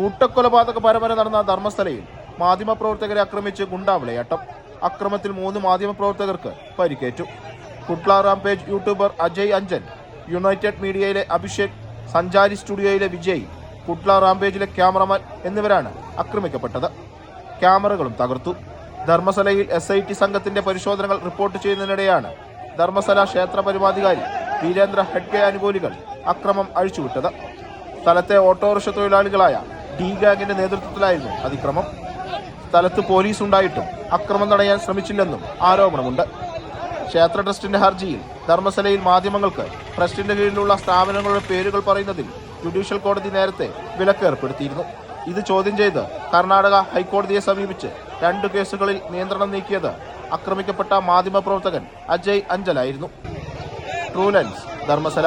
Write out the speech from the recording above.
കൂട്ടക്കൊലപാതക പരമ്പര നടന്ന ധർമ്മസ്ഥലയിൽ മാധ്യമപ്രവർത്തകരെ ആക്രമിച്ച് ഗുണ്ടാവിളയാട്ടം അക്രമത്തിൽ മൂന്ന് മാധ്യമപ്രവർത്തകർക്ക് പരിക്കേറ്റു. Kudla rampage YouTuber Ajay Anjan united മീഡിയയിലെ അഭിഷേക് സഞ്ചാരി സ്റ്റുഡിയോയിലെ വിജയ് കുട്ല റാംപേജിലെ ക്യാമറമാൻ എന്നിവരാണ് ആക്രമിക്കപ്പെട്ടത്. ക്യാമറകളും തകർത്തു. ധർമ്മസലയിൽ എസ് ഐ ടി സംഘത്തിന്റെ പരിശോധനകൾ റിപ്പോർട്ട് ചെയ്യുന്നതിനിടെയാണ് ധർമ്മസല ക്ഷേത്ര പരിപാടികാരി വീരേന്ദ്ര ഹെഡ്കെ അനുകൂലികൾ അക്രമം അഴിച്ചുവിട്ടത്. സ്ഥലത്തെ ഓട്ടോറിക്ഷ തൊഴിലാളികളായ ഡി ഗാങ്ങിന്റെ നേതൃത്വത്തിലായിരുന്നു അതിക്രമം. സ്ഥലത്ത് പോലീസ് ഉണ്ടായിട്ടും അക്രമം തടയാൻ ശ്രമിച്ചില്ലെന്നും ആരോപണമുണ്ട്. ക്ഷേത്ര ട്രസ്റ്റിന്റെ ഹർജിയിൽ ധർമ്മശലയിൽ മാധ്യമങ്ങൾക്ക് ട്രസ്റ്റിന്റെ കീഴിലുള്ള സ്ഥാപനങ്ങളുടെ പേരുകൾ പറയുന്നതിൽ ജുഡീഷ്യൽ കോടതി നേരത്തെ വിലക്ക് ഏർപ്പെടുത്തിയിരുന്നു. ഇത് ചോദ്യം ചെയ്ത് കർണാടക ഹൈക്കോടതിയെ സമീപിച്ച് രണ്ട് കേസുകളിൽ നിയന്ത്രണം നീക്കിയത് ആക്രമിക്കപ്പെട്ട മാധ്യമപ്രവർത്തകൻ അജയ് അഞ്ചലായിരുന്നു. ട്രൂലൻസ് ധർമ്മസല